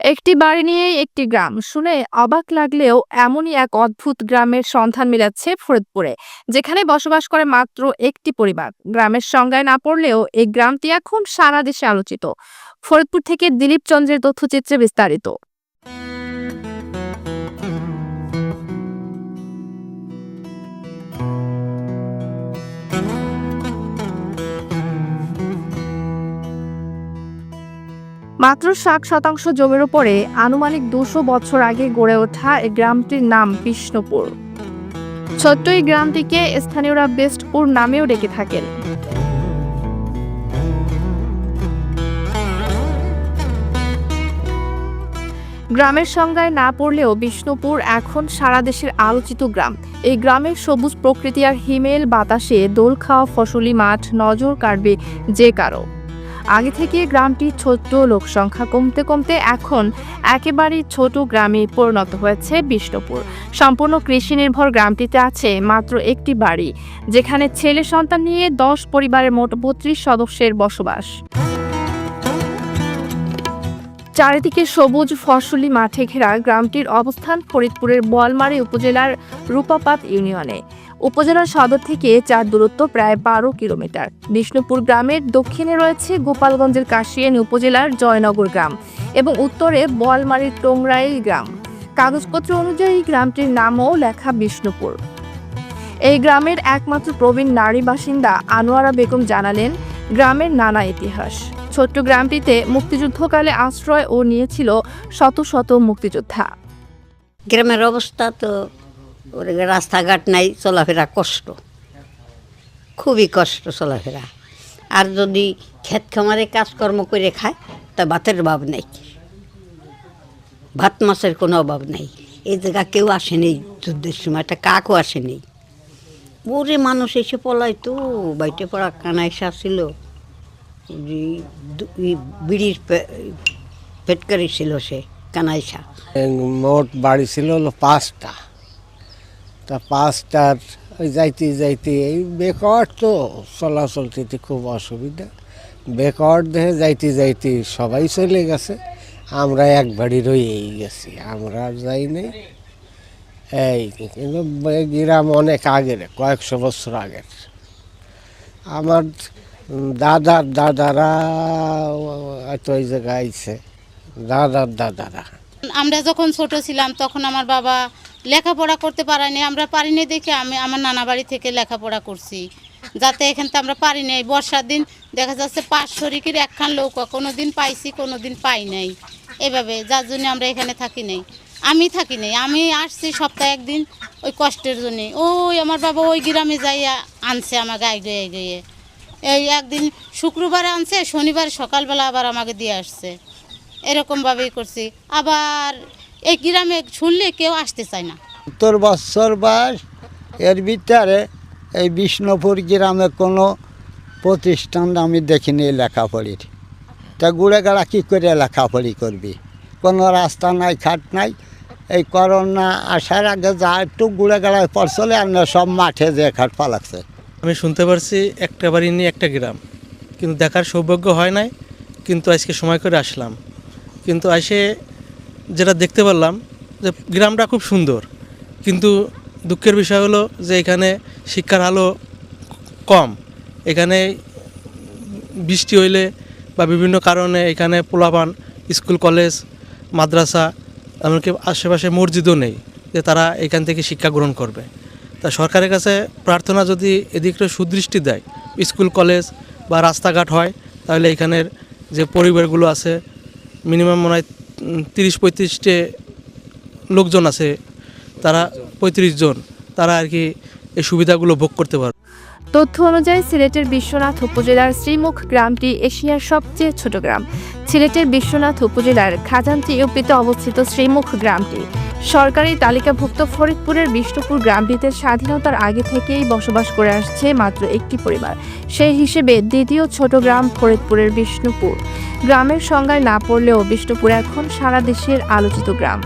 একটি বাড়ি নিয়েই একটি গ্রাম। শুনে অবাক লাগলেও এমনই এক অদ্ভুত গ্রামের সন্ধান মিলাচ্ছে ফরিদপুরে, যেখানে বসবাস করে মাত্র একটি পরিবার। গ্রামের সংজ্ঞায় না পড়লেও এই গ্রামটি এখন সারা দেশে আলোচিত। ফরিদপুর থেকে দিলীপ চন্দ্রের তথ্যচিত্রে বিস্তারিত। মাত্র ষাট শতাংশ জমির উপরে আনুমানিক দুশো বছর আগে গড়ে ওঠা এই গ্রামটির নাম বিষ্ণুপুর। ছোট্ট এই গ্রামটিকে স্থানীয়রা বেস্টপুর নামেও ডেকে থাকেন। গ্রামের সংজ্ঞায় না পড়লেও বিষ্ণুপুর এখন সারা দেশের আলোচিত গ্রাম। এই গ্রামের সবুজ প্রকৃতি আর হিমেল বাতাসে দোল খাওয়া ফসলি মাঠ নজর কাড়বে যে কারও। আগে থেকে গ্রামটি ছোট্ট লোক সংখ্যা কমতে কমতে এখন একেবারেই ছোট গ্রামে পরিণত হয়েছে বিষ্ণুপুর। সম্পূর্ণ কৃষি নির্ভর গ্রামটিতে আছে মাত্র একটি বাড়ি, যেখানে ছেলে সন্তান নিয়ে দশ পরিবারের মোট বত্রিশ সদস্যের বসবাস। চারিদিকে সবুজ ফসলি মাঠে ঘেরা গ্রামটির অবস্থান ফরিদপুরের বোয়ালমারী উপজেলার রূপাপাত ইউনিয়নে। উপজেলা সদর থেকে চার দূরত্ব প্রায় বারো কিলোমিটার। বিষ্ণুপুর গ্রামের দক্ষিণে রয়েছে গোপালগঞ্জের কাশিয়ানী উপজেলার জয়নগর গ্রাম এবং উত্তরে বোয়ালমারীর টোংরাইল গ্রাম। কাগজপত্র অনুযায়ী গ্রামটির নামও লেখা বিষ্ণুপুর। এই গ্রামের একমাত্র প্রবীণ নারী বাসিন্দা আনোয়ারা বেগম জানালেন, গ্রামের নানা ইতিহাস। ছোট্ট গ্রামটিতে মুক্তিযুদ্ধকালে আশ্রয় ও নিয়েছিল শত শত মুক্তিযোদ্ধা। গ্রামের অবস্থা তো রাস্তাঘাট নাই, চলাফেরা কষ্ট। খুবই কষ্ট চলাফেরা। আর যদি ক্ষেত খামারে কাজকর্ম করে খায়, তা ভাতের অভাব নেই। ভাত মাছের কোনো অভাব নেই। এই জায়গা কেউ আসেনি যুদ্ধের সময়, একটা কাকও আসেনি। ওরে মানুষ এসে পলায় তো, বাইটে পড়া কানাইসা ছিল। বিড়ির পেটকারি ছিল সে কানাইসা মোট বাড়ি ছিল হলো পাঁচটা তা পাঁচটার যাইতে যাইতে এই বেকট তো চলাচল দিতে খুব অসুবিধা বেকট দেখে যাইতে যাইতে সবাই চলে গেছে আমরা এক বাড়ি রয়েই গেছি আমরা যাই নাই এই কিন্তু গ্রাম অনেক আগের কয়েকশো বছর আগের আমার উম, দাদার ওই জায়গায় আইছে দাদার দাদারা। আমরা যখন ছোট ছিলাম তখন আমার বাবা লেখাপড়া করতে পারেনি। আমরা পারিনি দেখে আমি আমার নানা বাড়ি থেকে লেখাপড়া করছি। যাতে এখান থেকে আমরা পারি নাই। বর্ষার দিন দেখা যাচ্ছে পাঁচ শরিকের একখান নৌকা কোনো দিন পাইছি কোনো দিন পাই নাই। এভাবে যার জন্য আমরা এখানে থাকি নাই। আমি থাকি নাই। আমি আসছি সপ্তাহে একদিন ওই কষ্টের জন্যে। ওই আমার বাবা ওই গ্রামে যাইয়া আনছে আমার গায়ে গয়ে গিয়ে। এই একদিন শুক্রবারে আনছে, শনিবার সকালবেলা আবার আমাকে দিয়ে আসছে। এরকমভাবেই করছি। আবার এই গ্রামে শুনলে কেউ আসতে চায় না। সত্তর বছর বয়স, এর ভিতরে এই বিষ্ণুপুর গ্রামে কোনো প্রতিষ্ঠান আমি দেখিনি লেখাপড়ির। তা গুড়ে গাড়া কী করে লেখাপড়ি করবি? কোনো রাস্তা নাই, খাট নাই। এই করোনা আসার আগে যা একটু গুড়ে গাড়ায় পড়ছলে আর সব মাঠে যে খাট পালাচ্ছে। আমি শুনতে পারছি একটা বাড়ি নিয়ে একটা গ্রাম। কিন্তু দেখার সৌভাগ্য হয় নাই, কিন্তু আজকে সময় করে আসলাম। কিন্তু এসে যেটা দেখতে পারলাম যে গ্রামটা খুব সুন্দর। কিন্তু দুঃখের বিষয় হলো যে এখানে শিক্ষার আলো কম। এখানে বৃষ্টি হইলে বা বিভিন্ন কারণে এখানে পোলাপান, স্কুল, কলেজ, মাদ্রাসা, এমনকি আশেপাশে মসজিদও নেই যে তারা এখান থেকে শিক্ষা গ্রহণ করবে। তা সরকারের কাছে প্রার্থনা যদি এদিকটা সুদৃষ্টি দেয়, স্কুল, কলেজ বা রাস্তাঘাট হয়, তাহলে এখানের যে পরিবারগুলো আছে মিনিমাম মনে হয় তিরিশ পঁয়ত্রিশটে লোকজন আছে, তারা পঁয়ত্রিশ জন, তারা আর কি এই সুবিধাগুলো ভোগ করতে পারবে। তথ্য অনুযায়ী সিলেটের বিশ্বনাথ উপজেলার শ্রীমুখ গ্রামটি এশিয়ার সবচেয়ে ছোট গ্রাম। সিলেটের বিশ্বনাথ উপজেলার খাজানচি ইউপিতে অবস্থিত শ্রীমুখ গ্রামটি। সরকারি তালিকাভুক্ত ফরিদপুরের বিষ্ণুপুর গ্রামটিতে স্বাধীনতার আগে থেকেই বসবাস করে আসছে মাত্র একটি পরিবার। সেই হিসেবে দ্বিতীয় ছোট গ্রাম ফরিদপুরের বিষ্ণুপুর। গ্রামের সংজ্ঞায় না পড়লেও বিষ্ণুপুর এখন সারা দেশের আলোচিত গ্রাম।